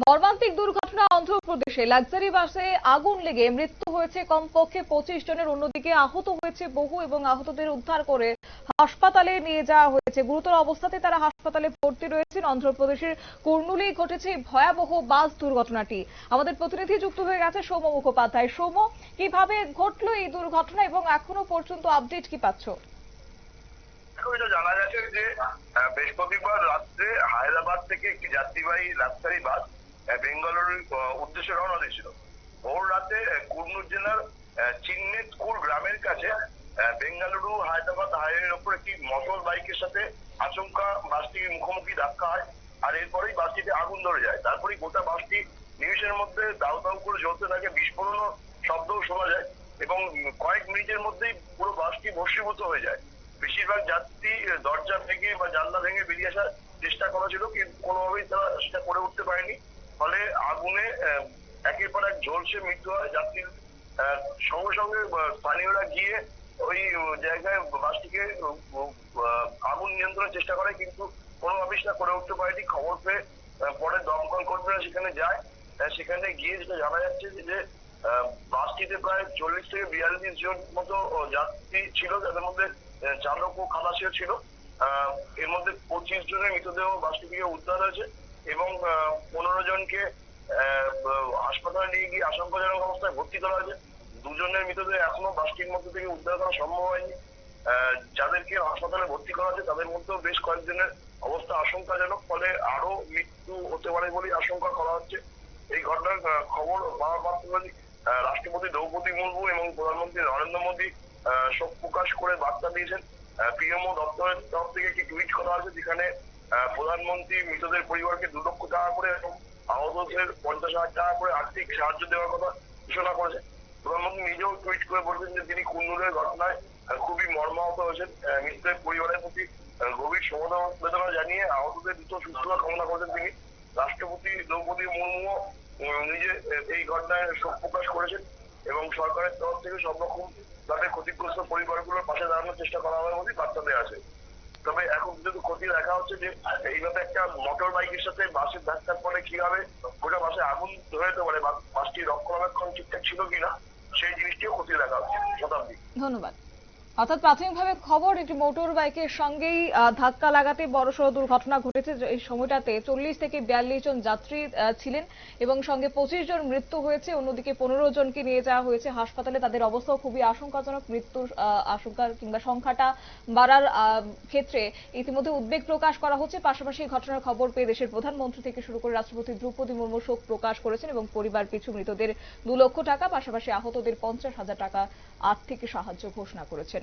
মর্মান্তিক দুর্ঘটনা অন্ধ্রপ্রদেশে। লাক্সারি বাসে আগুন লেগে মৃত্যু হয়েছে কমপক্ষে পঁচিশ জনের। অন্যদিকে আহত হয়েছে বহু এবং আহতদের উদ্ধার করে হাসপাতালে নিয়ে যাওয়া হয়েছে। গুরুতর অবস্থাতে তারা হাসপাতালে ভর্তি রয়েছেন। অন্ধ্রপ্রদেশের কুর্নুলি ঘটেছে ভয়াবহ বাস দুর্ঘটনাটি। আমাদের প্রতিনিধি যুক্ত হয়ে গেছে সৌম মুখোপাধ্যায়। সৌম কীভাবে ঘটলো এই দুর্ঘটনা এবং এখনও পর্যন্ত আপডেট কি পাচ্ছ? জানা গেছে যে বৃহস্পতিবার রাত্রে হায়দ্রাবাদ থেকে একটি যাত্রীবাহী লাক্সারি বাস বেঙ্গালুরুর উদ্দেশ্যে রওনা দিয়েছিল। ভোর রাতে কুর্নুর জেলার চিন্নেতকুর গ্রামের কাছে বেঙ্গালুরু হায়দ্রাবাদ হাইওয়ের ওপর একটি মোটর বাইকের সাথে আচমকা বাসটি মুখোমুখি ধাক্কা হয় আর এরপরেই বাসটিতে আগুন ধরে যায়। তারপরেই গোটা বাসটি নিমিষের মধ্যে দাউ দাউ করে জ্বলতে থাকে, বিস্ফোরণ শব্দও শোনা যায় এবং কয়েক মিনিটের মধ্যেই পুরো বাসটি ভস্মীভূত হয়ে যায়। বেশিরভাগ যাত্রী দরজা ভেঙে বা জানলা ভেঙে বেরিয়ে আসার চেষ্টা করা ছিল, কিন্তু কোনোভাবেই তারা সেটা করে উঠতে পারেনি। ফলে আগুনে একের পর এক ঝলসে মৃত্যু হয়। যাত্রীর সঙ্গে সঙ্গে স্থানীয়রা গিয়ে ওই জায়গায় বাসটিকে আগুন নিয়ন্ত্রণের চেষ্টা করে, কিন্তু কোনোভাবেই সেটা করে উঠতে পারেনি। খবর পেয়ে পরে দমকল কর্মীরা সেখানে যায়। সেখানে গিয়ে যেটা জানা যাচ্ছে যে- বাসটিতে প্রায় চল্লিশ থেকে বিয়াল্লিশ জন মতো যাত্রী ছিল, যাদের মধ্যে চালক ও খালাসিও ছিল। এর মধ্যে পঁচিশ জনের মৃতদেহ বাসটি থেকে উদ্ধার হয়েছে এবং পনেরো জনকে আহ, হাসপাতালে নিয়ে গিয়ে আশঙ্কাজনক অবস্থায় ভর্তি করা হয়েছে। দুজনের মৃতদেহ এখনও বাসটির মধ্যে থেকে উদ্ধার করা সম্ভব হয়নি। যাদেরকে হাসপাতালে ভর্তি করা হয়েছে তাদের মধ্যেও বেশ কয়েকজনের অবস্থা আশঙ্কাজনক ফলে আরও মৃত্যু হতে পারে বলেই আশঙ্কা করা হচ্ছে। এই ঘটনার খবর পাওয়ার আহ, রাষ্ট্রপতি দ্রৌপদী মুর্মু এবং প্রধানমন্ত্রী নরেন্দ্র মোদী শোক প্রকাশ করে বার্তা দিয়েছেন। পিএমও দপ্তরের তরফ থেকে একটি টুইট করা হয়েছে যেখানে প্রধানমন্ত্রী মৃতদের পরিবারকে দু লক্ষ টাকা করে এবং আহতদের পঞ্চাশ হাজার টাকা করে আর্থিক সাহায্য দেওয়ার কথা ঘোষণা করেছেন প্রধানমন্ত্রী নিজেও টুইট করে বলেছেন যে তিনি কুন্নুরের ঘটনায় খুবই মর্মাহত হয়েছেন। আহ, মৃতদের পরিবারের প্রতি গভীর সমবেদনা জানিয়ে আহতদের দ্রুত সুস্থতা কামনা করেছেন তিনি। রাষ্ট্রপতি দ্রৌপদী মুর্মুও নিজে এই ঘটনায় শোক প্রকাশ করেছেন এবং সরকারের তরফ থেকে সব রকম তাদের ক্ষতিগ্রস্ত পরিবারগুলোর পাশে দাঁড়ানোর চেষ্টা করা হবে বলেই বার্তা দেওয়া আছে। তবে এখন যেহেতু ক্ষতি দেখা হচ্ছে, যে এইভাবে একটা মোটর বাইকের সাথে বাসের ধাক্কার পরে কি হবে? গোটা বাসে আগুন ধরে যেতে পারে বাসটি রক্ষণাবেক্ষণ ঠিকঠাক ছিল কিনা, সেই জিনিসটিও ক্ষতি দেখা হচ্ছে শতাব্দী ধন্যবাদ। অর্থাৎ প্রাথমিকভাবে খবর একটি মোটর বাইকের সঙ্গেই ধাক্কা লাগাতে বড়সড় দুর্ঘটনা ঘটেছে। এই সময়টাতে চল্লিশ থেকে বিয়াল্লিশ জন যাত্রী ছিলেন এবং সঙ্গে পঁচিশ জন মৃত্যু হয়েছে। অন্যদিকে পনেরো জনকে নিয়ে যাওয়া হয়েছে হাসপাতালে। তাদের অবস্থাও খুবই আশঙ্কাজনক। মৃত্যুর আহ, আশঙ্কার কিংবা সংখ্যাটা বাড়ার ক্ষেত্রে ইতিমধ্যে উদ্বেগ প্রকাশ করা হচ্ছে। পাশাপাশি ঘটনার খবর পেয়ে দেশের প্রধানমন্ত্রী থেকে শুরু করে রাষ্ট্রপতি দ্রৌপদী মুর্মু শোক প্রকাশ করেছেন এবং পরিবার পিছু মৃতদের দু লক্ষ টাকা পাশাপাশি আহতদের পঞ্চাশ হাজার টাকা আর্থিক সাহায্য ঘোষণা করেছেন।